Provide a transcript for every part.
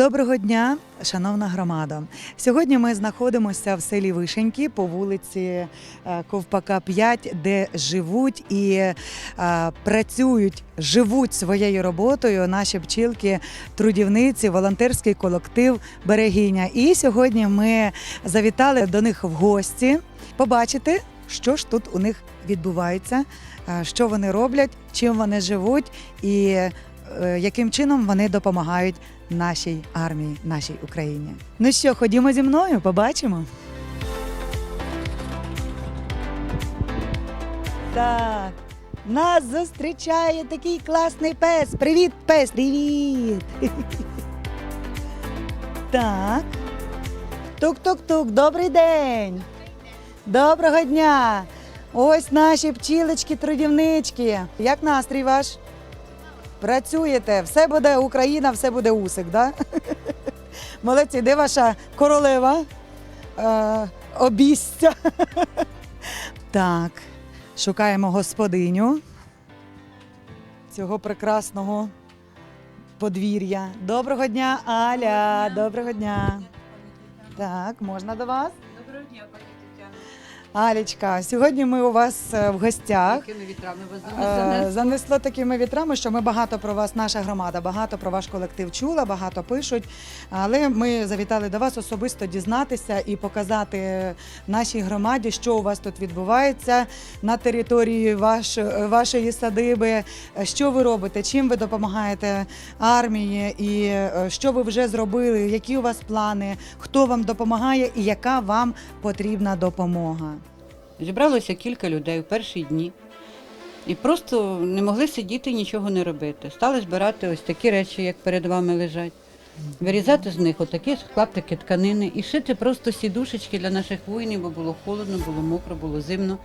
Доброго дня, шановна громада. Сьогодні ми знаходимося в селі Вишеньки по вулиці е, Ковпака 5, де живуть і е, працюють, живуть своєю роботою наші пчілки, трудівниці, волонтерський колектив Берегиня. І сьогодні ми завітали до них в гості побачити, що ж тут у них відбувається, е, що вони роблять, чим вони живуть і яким чином вони допомагають нашій армії, нашій Україні. Ну що, ходімо зі мною, побачимо. Так, нас зустрічає такий класний пес. Привіт, пес, привіт. Так. Тук-тук-тук, добрий день. Доброго дня. Ось наші пчілочки, трудівнички. Як настрій ваш? Працюєте, все буде Україна, все буде усик, да? Молодці, де ваша королева? Е, обістя. так, шукаємо господиню цього прекрасного подвір'я. Доброго дня, Аля. Доброго дня. Так, можна до вас? Доброго дня, пані. Алічка, сьогодні ми у вас е, в гостях. Якими вітрами вас Е, занесло? Занесло такими вітрами, що ми багато про вас, наша громада, багато про ваш колектив чула, багато пишуть. Але ми завітали до вас особисто дізнатися і показати нашій громаді, що у вас тут відбувається на території ваш, вашої садиби, що ви робите, чим ви допомагаєте армії, і е, що ви вже зробили, які у вас плани, хто вам допомагає і яка вам потрібна допомога. Зібралося кілька людей в перші дні і просто не могли сидіти і нічого не робити. Стали збирати ось такі речі, як перед вами лежать. Вирізати з них отакі клаптики тканини і шити просто сідушечки для наших воїнів, бо було холодно, було мокро, було зимно,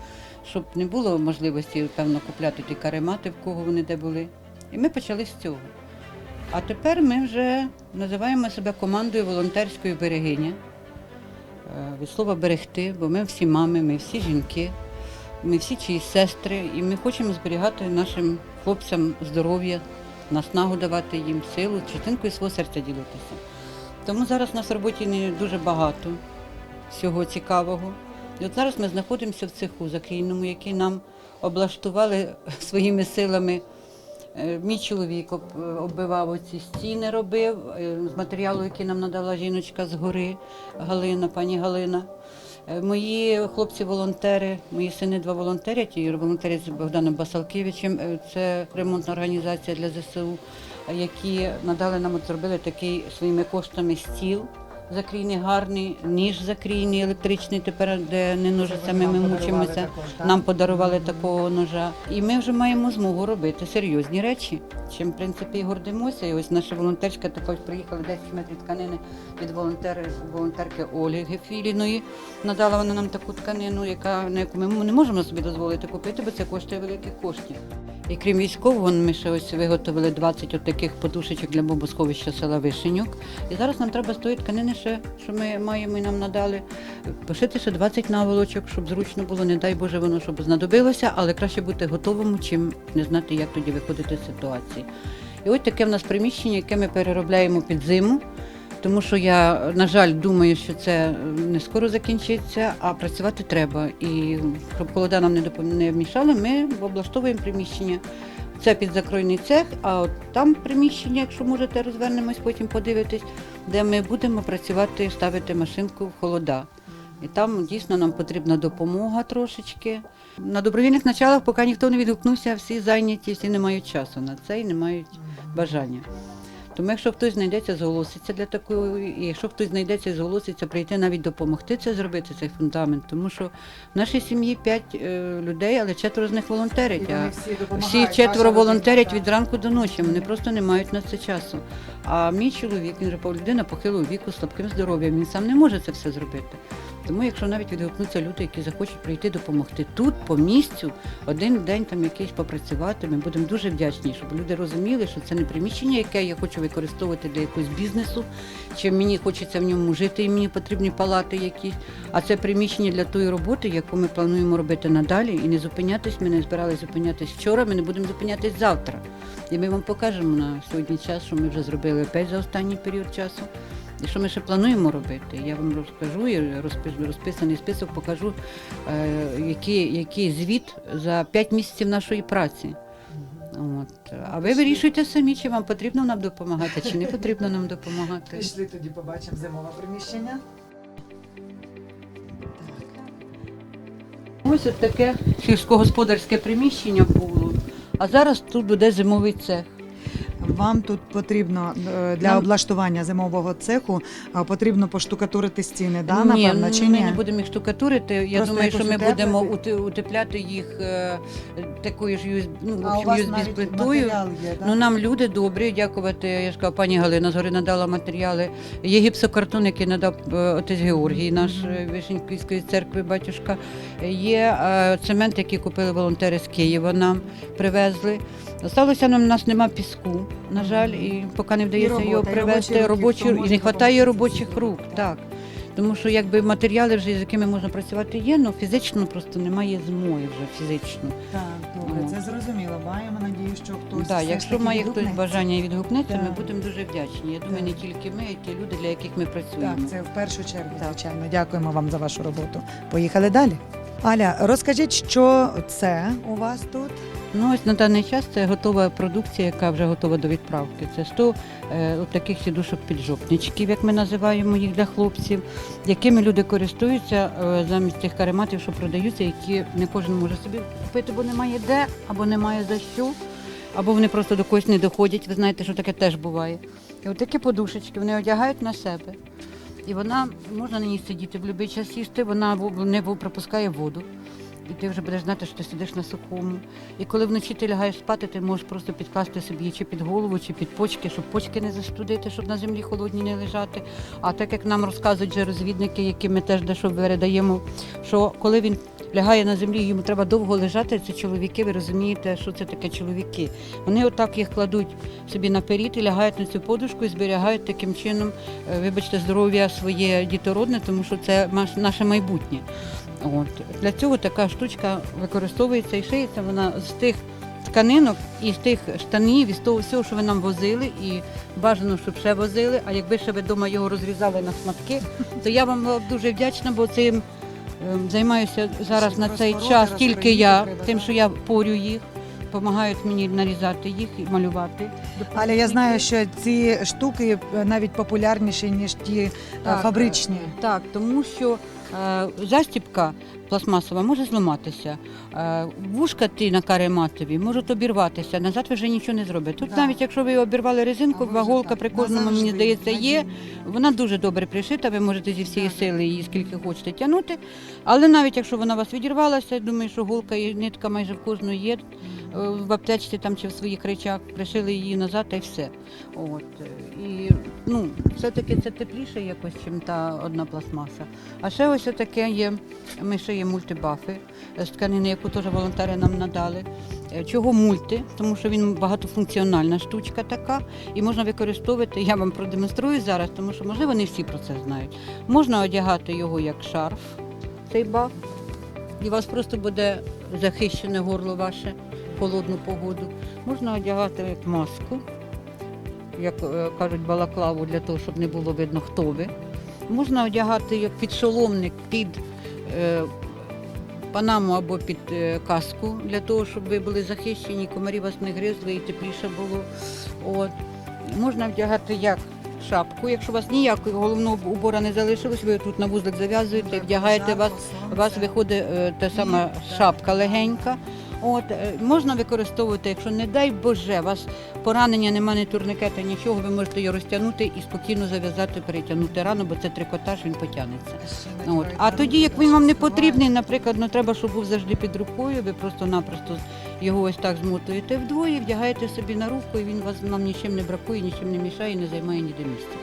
щоб не було можливості, певно, купляти ті каремати, в кого вони де були. І ми почали з цього. А тепер ми вже називаємо себе командою волонтерської берегині. Е, Від слова берегти, бо ми всі мами, ми всі жінки, ми всі чиї сестри, і ми хочемо зберігати нашим хлопцям здоров'я, наснагу давати їм силу, частинкою свого серця ділитися. Тому зараз нас в роботі не дуже багато всього цікавого. І от зараз ми знаходимося в цеху закрійному, який нам облаштували своїми силами. Е, Мій чоловік оббивав оці стіни, робив е, з матеріалу, який нам надала жіночка з гори Галина, пані Галина. Е, Мої хлопці-волонтери, мої сини два волонтерять, і волонтерять з Богданом Басалкевичем. Це ремонтна організація для ЗСУ, які надали нам, от зробили такий своїми коштами стіл. Закрійний гарний, ніж закрійний, електричний, тепер де не ножицями ми мучимося. Нам подарували такого ножа. І ми вже маємо змогу робити серйозні речі, чим в принципі і гордимося. І ось наша волонтерська також приїхала 10 метрів тканини від волонтери, волонтерки Ольги Філіної. Надала вона нам таку тканину, яка на яку ми не можемо собі дозволити купити, бо це коштує великих коштів. І крім військового, ми ще ось виготовили 20 от таких подушечок для бомбосховища села Вишенюк. І зараз нам треба з тої тканини, ще, що ми маємо і нам надали, пошити ще 20 наволочок, щоб зручно було, не дай Боже, воно щоб знадобилося, але краще бути готовим, чим не знати, як тоді виходити з ситуації. І ось таке в нас приміщення, яке ми переробляємо під зиму. Тому що я, на жаль, думаю, що це не скоро закінчиться, а працювати треба. І щоб холода нам не не ми облаштовуємо приміщення. Це підзакройний цех, а от там приміщення, якщо можете, розвернемось, потім подивитись, де ми будемо працювати, ставити машинку в холода. І там дійсно нам потрібна допомога трошечки. На добровільних началах, поки ніхто не відгукнувся, всі зайняті, всі не мають часу на це і не мають бажання. Тому якщо хтось знайдеться, зголоситься для такої, і якщо хтось знайдеться і зголоситься прийти навіть допомогти це зробити, цей фундамент, тому що в нашій сім'ї п'ять е, людей, але четверо з них волонтерять. А всі четверо волонтерять від ранку до ночі. Вони просто не мають на це часу. А мій чоловік, він же людина похилого віку, слабким здоров'ям, він сам не може це все зробити. Тому, якщо навіть відгукнуться люди, які захочуть прийти допомогти тут, по місцю, один день там якийсь попрацювати, ми будемо дуже вдячні, щоб люди розуміли, що це не приміщення, яке я хочу використовувати для якогось бізнесу, чи мені хочеться в ньому жити, і мені потрібні палати якісь. А це приміщення для тої роботи, яку ми плануємо робити надалі, і не зупинятись. Ми не збиралися зупинятись вчора, ми не будемо зупинятись завтра. І ми вам покажемо на сьогодні час, що ми вже зробили опять за останній період часу. І що ми ще плануємо робити? Я вам розкажу і розписаний список покажу, е, який, який звіт за 5 місяців нашої праці. От. А ви вирішуйте самі, чи вам потрібно нам допомагати, чи не потрібно нам допомагати. Пішли тоді побачимо зимове приміщення. Ось таке сільськогосподарське приміщення було. А зараз тут буде зимовий цех. Вам тут потрібно е, для Нам- облаштування зимового цеху потрібно поштукатурити стіни, да, ні, напевно, чи ми не будемо їх штукатурити. Я Просто думаю, що ми утеплити? будемо утепляти їх е, такою ж USB, ну, в общем, usb плитою є, да? Ну нам люди добрі, дякувати. Я ж кажу, пані Галина згори надала матеріали. Є гіпсокартон, який надав е, отець Георгій, наш е, Вишеньківської церкви, батюшка. Є е, цемент, який купили волонтери з Києва, нам привезли. Осталося нам у нас нема піску, на жаль, і поки не вдається робота, його і привезти. робочі руки, Робочі хто і не вистачає робочих рук. Так. Тому що якби матеріали вже з якими можна працювати є, але фізично просто немає змоги вже фізично. Так, добре, О. це зрозуміло. Маємо надію, що хтось все ж якщо таки має хтось відгукнеться. бажання і відгукнеться, ми Так. будемо дуже вдячні. Я думаю, Так. не тільки ми, а й ті люди, для яких ми працюємо. Так, це в першу чергу, Так. звичайно. Дякуємо вам за вашу роботу. Поїхали далі. Аля, розкажіть, що це у вас тут? Ну ось на даний час це готова продукція, яка вже готова до відправки. Це 100 е, таких сідушок піджопничків, як ми називаємо їх для хлопців, якими люди користуються е, замість тих карематів, що продаються, які не кожен може собі купити, бо немає де, або немає за що, або вони просто до когось не доходять. Ви знаєте, що таке теж буває. І такі подушечки вони одягають на себе. І вона можна на ній сидіти в будь-який час їсти, вона не пропускає воду. І ти вже будеш знати, що ти сидиш на сухому. І коли вночі ти лягаєш спати, ти можеш просто підкласти собі чи під голову, чи під почки, щоб почки не застудити, щоб на землі холодні не лежати. А так як нам розказують вже розвідники, які ми теж дещо передаємо, що коли він лягає на землі, йому треба довго лежати, це чоловіки, ви розумієте, що це таке чоловіки. Вони отак їх кладуть собі наперед і лягають на цю подушку і зберігають таким чином, е, вибачте, здоров'я своє дітородне, тому що це наше майбутнє. От. Для цього така штучка використовується і шиється вона з тих тканинок і з тих штанів, і з того всього, що ви нам возили, і бажано, щоб ще возили. А якби ще ви вдома його розрізали на шматки, то я вам була б дуже вдячна, бо цим ем, займаюся зараз на цей час тільки я, треба, тим, що я порю їх, допомагають мені нарізати їх і малювати. Аля, я знаю, що ці штуки е, навіть популярніші, ніж ті е, Так, фабричні. Так, тому що застіпка пластмасова може зламатися. Е, вушка ті на карематові можуть обірватися. Назад ви вже нічого не зробите. Тут навіть якщо ви обірвали резинку, ваголка при кожному, мені здається, є. Вона дуже добре пришита, ви можете зі всієї сили її скільки хочете тягнути. Але навіть якщо вона у вас відірвалася, я думаю, що голка і нитка майже в кожної є. Е, В аптечці там чи в своїх речах пришили її назад та й все. От. е, І ну, все-таки це тепліше якось, ніж та одна пластмаса. А ще ось таке є, ми ще є мультибафи з тканини, яку теж волонтери нам надали. Е, Чого мульти? Тому що він багатофункціональна штучка така, і можна використовувати, я вам продемонструю зараз, тому що можливо не всі про це знають. Можна одягати його як шарф, цей баф, і у вас просто буде захищене горло ваше в холодну погоду. Можна одягати як маску, як е, кажуть, балаклаву для того, щоб не було видно, хто ви. Можна одягати як підшоломник під е, панаму або під е, каску, для того, щоб ви були захищені, комарі вас не гризли і тепліше було. От. Можна вдягати як шапку, якщо у вас ніякого головного убора не залишилось, ви тут на вузлик зав'язуєте, вдягаєте вас. У вас виходить е, та сама шапка легенька. От, е, можна використовувати, якщо не дай Боже, у вас поранення немає ні турникета, нічого, ви можете його розтягнути і спокійно зав'язати, перетягнути рану, бо це трикотаж, він потягнеться. От. А тоді, як він вам не потрібний, наприклад, ну треба, щоб був завжди під рукою, ви просто-напросто його ось так змотуєте вдвоє, вдягаєте собі на руку, і він вас нам нічим не бракує, нічим не мішає, не займає ніде місця.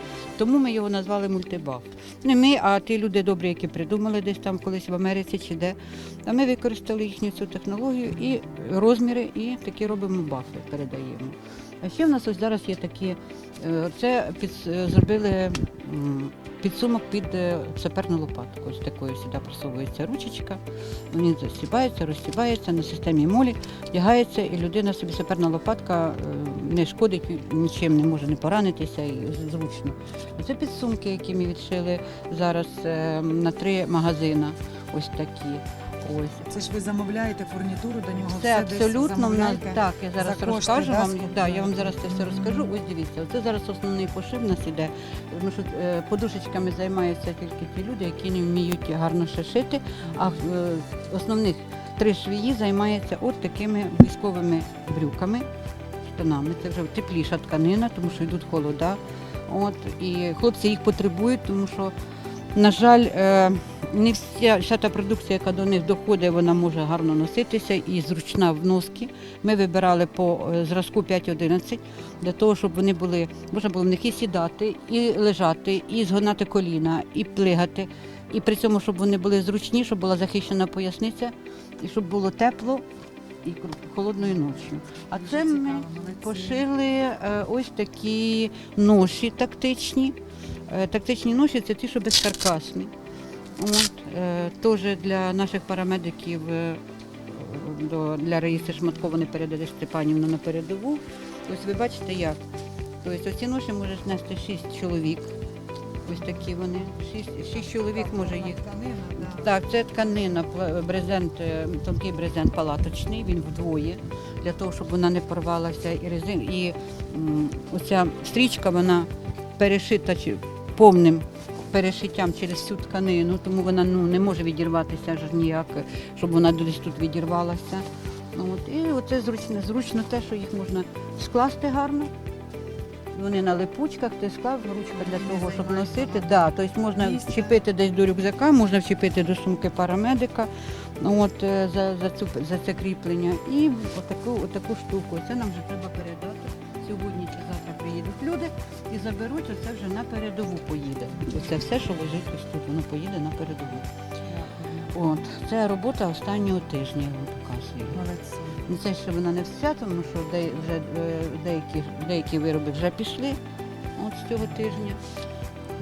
Тому ми його назвали мультибаф. Не ми, а ті люди добрі, які придумали десь там колись в Америці чи де. А ми використали їхню цю технологію і розміри, і такі робимо бафи, передаємо. А ще в нас ось зараз є такі, е, це під, е, зробили підсумок під е, саперну лопатку. Ось такою сюди просовується ручечка, він засібається, розсібається на системі молі, вдягається, і людина собі саперна лопатка е, не шкодить, нічим не може не поранитися і зручно. Це підсумки, які ми відшили зараз е, на три магазини. Ось такі. Ось. Це ж ви замовляєте фурнітуру до нього. Це все абсолютно в нас замовляєте? так. Я зараз за кошти, розкажу да, вам. скупляєте? Да, я вам зараз це все розкажу. Ось дивіться, це зараз основний пошив нас іде. Тому що е, подушечками займаються тільки ті люди, які не вміють гарно ще шити. А е, основних три швії займаються от такими військовими брюками, штанами. Це вже тепліша тканина, тому що йдуть холода. От і хлопці їх потребують, тому що. На жаль, е, не вся, вся та продукція, яка до них доходить, вона може гарно носитися і зручна в носки. Ми вибирали по е, зразку 5-11 для того, щоб вони були, можна було в них і сідати, і лежати, і згонати коліна, і плигати. І при цьому, щоб вони були зручні, щоб була захищена поясниця, і щоб було тепло і холодною ночі. А це ми пошили е, ось такі ноші тактичні. Е, Тактичні ноші це ті, що безкаркасні. От, е, теж для наших парамедиків е, до, для Раїси Шматко вони передали Степанівну на передову. Ось ви бачите як. Тобто оці ноші може нести 6 чоловік. Ось такі вони. 6, 6 чоловік може їх. Так, це тканина, брезент, е, тонкий брезент палаточний, він вдвоє, для того, щоб вона не порвалася. І резин, і м, оця стрічка вона перешита чи- повним перешиттям через всю тканину, тому вона ну, не може відірватися аж ніяк, щоб вона десь тут відірвалася. Ну, От, і оце зручно, зручно те, що їх можна скласти гарно. Вони на липучках, ти склав ручка для того, щоб носити. Да, тобто можна вчепити десь до рюкзака, можна вчепити до сумки парамедика ну, от, е, за, за, цю, за це кріплення. І отаку, отаку штуку. Це нам вже треба передати. Сьогодні чи завтра приїдуть люди і заберуть, оце вже на передову поїде. Оце все, що лежить ось тут, воно поїде на передову. От, це робота останнього тижня, я вам показую. Молодці. Ну, Це ще вона не вся, тому що де, вже, е, деякі, деякі вироби вже пішли от з цього тижня.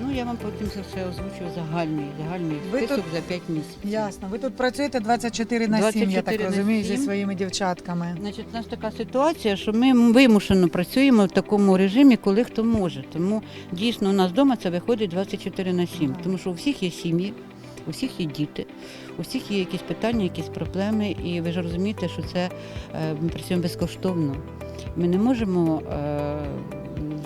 Ну, я вам потім це все озвучу загальний, загальний Ви список тут- за 5 місяців. Ясно. Ви тут працюєте 24 на 7, я так 24 на розумію, зі 7. своїми дівчатками. Значить, у нас така ситуація, що ми вимушено працюємо в такому режимі, коли хто може. Тому дійсно у нас вдома це виходить 24 на 7, Ага. тому що у всіх є сім'ї, у всіх є діти, у всіх є якісь питання, якісь проблеми, і ви ж розумієте, що це е, ми працюємо безкоштовно. Ми не можемо е,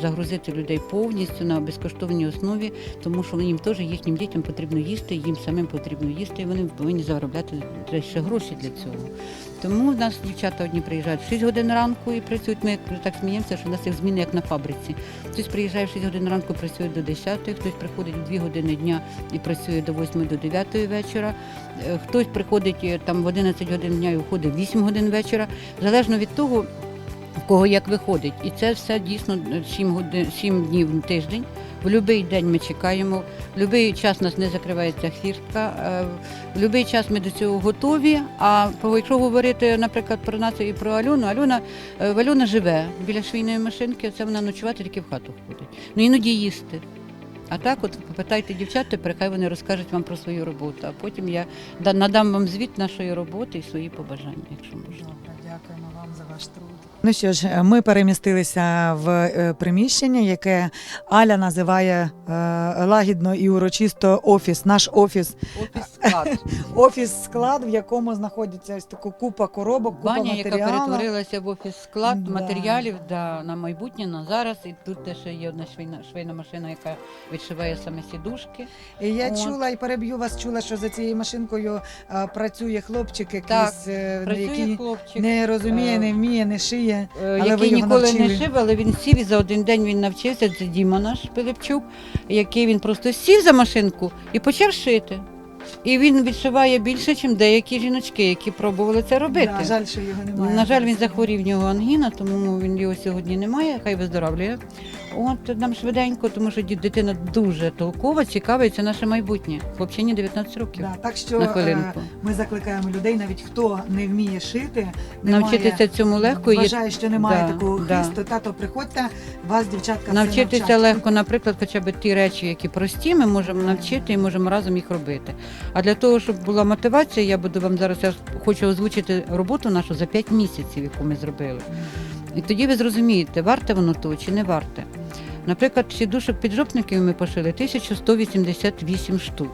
загрузити людей повністю на безкоштовній основі, тому що їм теж їхнім дітям потрібно їсти, їм самим потрібно їсти, і вони повинні заробляти ще гроші для цього. Тому в нас дівчата одні приїжджають в 6 годин ранку і працюють. Ми так сміємося, що в нас їх зміни як на фабриці. Хтось приїжджає в 6 годин ранку, працює до 10, хтось приходить в 2 години дня і працює до 8 до 9 вечора. Е, Хтось приходить е, там в 11 годин дня і виходить в 8 годин вечора, залежно від того, в кого як виходить. І це все дійсно 7, годин, 7 днів на тиждень. В будь-який день ми чекаємо, в будь-який час нас не закривається хвіртка, е, в будь-який час ми до цього готові. А якщо говорити, наприклад, про нас і про Альону, Альона, е, Альона живе біля швійної машинки, це вона ночувати тільки в хату ходить. Ну іноді їсти. А так, от попитайте дівчат, тепер хай вони розкажуть вам про свою роботу, а потім я надам вам звіт нашої роботи і свої побажання, якщо можна. За ваш труд. Ну що ж, ми перемістилися в е, приміщення, яке Аля називає е, лагідно і урочисто офіс. Наш офіс, Офіс склад. офіс склад, в якому знаходиться ось така купа коробок, купа Баня, яка матеріалу. перетворилася в офіс склад Да. матеріалів да, на майбутнє, на зараз. І тут теж є одна швейна, швейна машина, яка відшиває саме сідушки. І я От. чула і переб'ю вас, чула, що за цією машинкою е, працює хлопчик, якийсь, е, Працює який хлопчик. не розуміє, Е, не вміє, не шиє. але Який ви його ніколи навчили. не шив, але він сів і за один день він навчився. Це Діма наш Пилипчук, який він просто сів за машинку і почав шити. І він відшиває більше, ніж деякі жіночки, які пробували це робити. Да, жаль, що його немає. На жаль, він захворів в нього ангіна, тому він його сьогодні немає, хай виздоравлює. От нам швиденько, тому що дитина дуже толкова, цікава, і це наше майбутнє. Хлопчині 19 років. Да, так що На е, хвилинку. ми закликаємо людей, навіть хто не вміє шити, немає, Навчитися цьому легко і вважає, що немає Да, такого да. хисту. Тато, приходьте, вас дівчатка навчитися навчать. легко, наприклад, хоча б ті речі, які прості, ми можемо навчити і можемо разом їх робити. А для того, щоб була мотивація, я буду вам зараз я хочу озвучити роботу нашу за 5 місяців, яку ми зробили. І тоді ви зрозумієте, варте воно того чи не варте. Наприклад, сідушок піджопників ми пошили 1188 штук,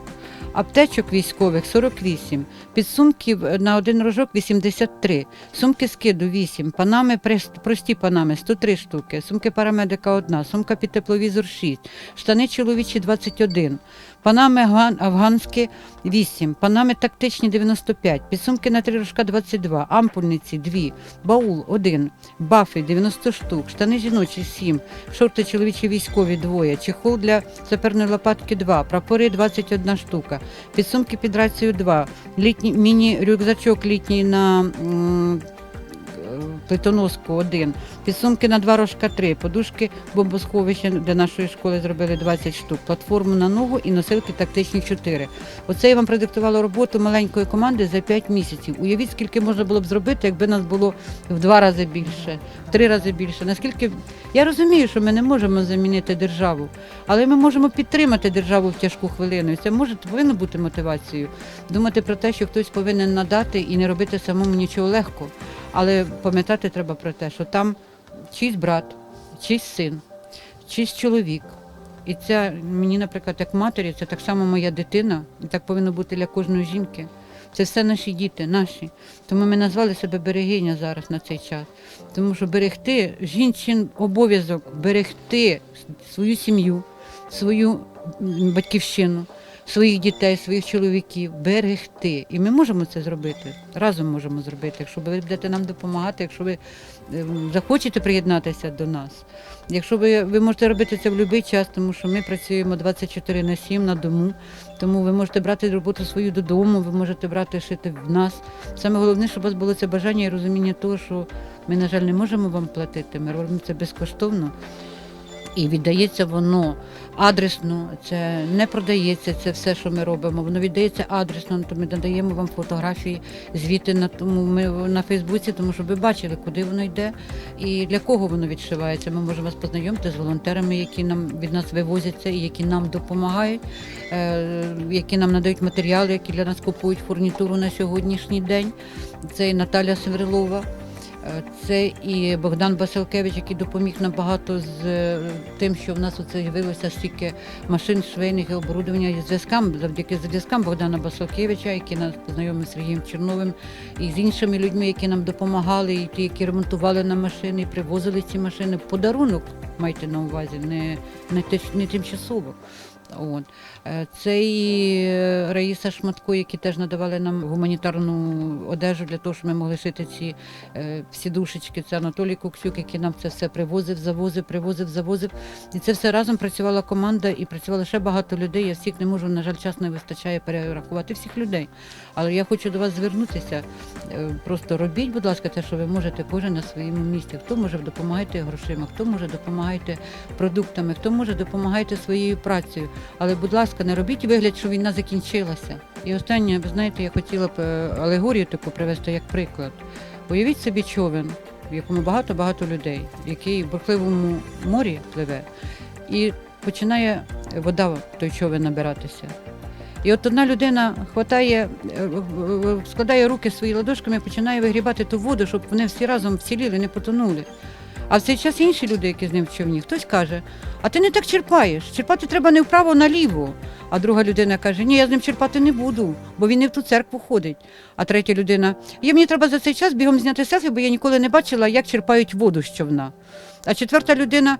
аптечок військових 48, підсумків на один рожок 83, сумки скиду 8, панами прості панами 103 штуки, сумки парамедика 1, сумка під тепловізор 6, штани чоловічі 21, панами ган- афганські 8, панами тактичні 95, підсумки на три рожка 22, ампульниці 2, баул 1, бафи 90 штук, штани жіночі 7, шорти чоловічі військові двоє, чехол для саперної лопатки 2, прапори 21 штука, підсумки під рацію 2, літній міні-рюкзачок літній на плитоноску 1, підсумки на два рожка 3, подушки бомбосховища для нашої школи зробили 20 штук, платформу на ногу і носилки тактичні 4. Оце я вам продиктувала роботу маленької команди за 5 місяців. Уявіть, скільки можна було б зробити, якби нас було в два рази більше, в три рази більше. Наскільки я розумію, що ми не можемо замінити державу, але ми можемо підтримати державу в тяжку хвилину. Це може повинно бути мотивацією. Думати про те, що хтось повинен надати і не робити самому нічого легко. Але пам'ятати треба про те, що там чийсь брат, чийсь син, чийсь чоловік. І це мені, наприклад, як матері, це так само моя дитина, і так повинно бути для кожної жінки. Це все наші діти, наші. Тому ми назвали себе берегиня зараз на цей час. Тому що берегти жінчин обов'язок берегти свою сім'ю, свою батьківщину, своїх дітей, своїх чоловіків, берегти. І ми можемо це зробити. Разом можемо зробити. Якщо ви будете нам допомагати, якщо ви ем, захочете приєднатися до нас. Якщо ви, ви можете робити це в будь-який час, тому що ми працюємо 24 на 7 на дому, тому ви можете брати роботу свою додому, ви можете брати шити в нас. Саме головне, щоб у вас було це бажання і розуміння того, що ми, на жаль, не можемо вам платити, ми робимо це безкоштовно. І віддається воно адресно, це не продається це все, що ми робимо. Воно віддається адресно, то ми надаємо вам фотографії, звіти на тому ми на Фейсбуці, тому щоб ви бачили, куди воно йде і для кого воно відшивається. Ми можемо вас познайомити з волонтерами, які нам від нас вивозяться і які нам допомагають, е, які нам надають матеріали, які для нас купують фурнітуру на сьогоднішній день. Це і Наталя Севрилова. Е, Це і Богдан Басилкевич, який допоміг нам багато з е, тим, що в нас оце з'явилося стільки машин швейних і оборудовання і зв'язкам, завдяки зв'язкам Богдана Басилкевича, який нас познайомив з Сергієм Черновим, і з іншими людьми, які нам допомагали, і ті, які ремонтували нам машини, і привозили ці машини. Подарунок майте на увазі, не, не тимчасово. От. Е, Це і е, Раїса Шматко, які теж надавали нам гуманітарну одежу для того, щоб ми могли шити ці е, всі душечки. Це Анатолій Куксюк, який нам це все привозив, завозив, привозив, завозив. І це все разом працювала команда і працювало ще багато людей. Я всіх не можу, на жаль, час не вистачає перерахувати всіх людей. Але я хочу до вас звернутися. Просто робіть, будь ласка, те, що ви можете, кожен на своєму місці. Хто може допомагайте грошима, хто може допомагайте продуктами, хто може допомагайте своєю працею. Але, будь ласка, не робіть вигляд, що війна закінчилася. І останнє, ви знаєте, я хотіла б е, алегорію таку привести як приклад. Уявіть собі човен, в якому багато-багато людей, який в бурхливому морі пливе, і починає вода в той човен набиратися. І от одна людина хватає, е, складає руки свої ладошками починає вигрібати ту воду, щоб вони всі разом вціліли, не потонули. А в цей час інші люди, які з ним в човні, хтось каже, а ти не так черпаєш, черпати треба не вправо, а наліво. А друга людина каже, ні, я з ним черпати не буду, бо він не в ту церкву ходить. А третя людина, я мені треба за цей час бігом зняти селфі, бо я ніколи не бачила, як черпають воду з човна. А четверта людина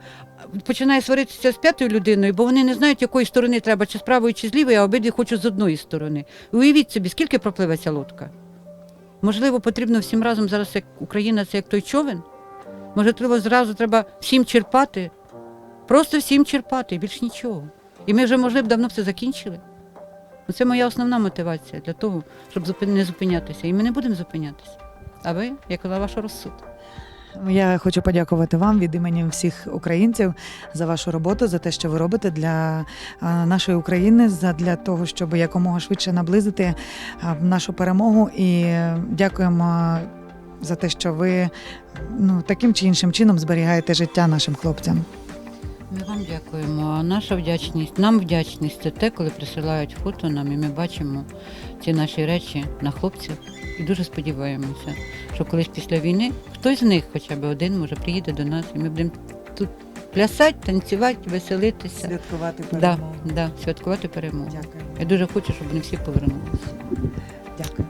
починає сваритися з п'ятою людиною, бо вони не знають, якої сторони треба, чи з правої, чи з лівої, а обидві хочуть з одної сторони. Уявіть собі, скільки пропливе ця лодка. Можливо, потрібно всім разом зараз, як Україна, це як той човен. Можливо, зразу треба всім черпати, просто всім черпати, більш нічого. І ми вже, можливо, давно все закінчили. Ну, Це моя основна мотивація для того, щоб не зупинятися. І ми не будемо зупинятися. А ви, як ваш розсуд. Я хочу подякувати вам від імені всіх українців за вашу роботу, за те, що ви робите для нашої України, для того, щоб якомога швидше наблизити нашу перемогу. І дякуємо за те, що ви ну таким чи іншим чином зберігаєте життя нашим хлопцям. Ми вам дякуємо. А наша вдячність, нам вдячність це те, коли присилають фото нам, і ми бачимо ці наші речі на хлопців. І дуже сподіваємося, що колись після війни хтось з них, хоча б один, може, приїде до нас, і ми будемо тут плясати, танцювати, веселитися. Святкувати Да, да, святкувати перемогу. Дякую. Я дуже хочу, щоб вони всі повернулися. Дякую.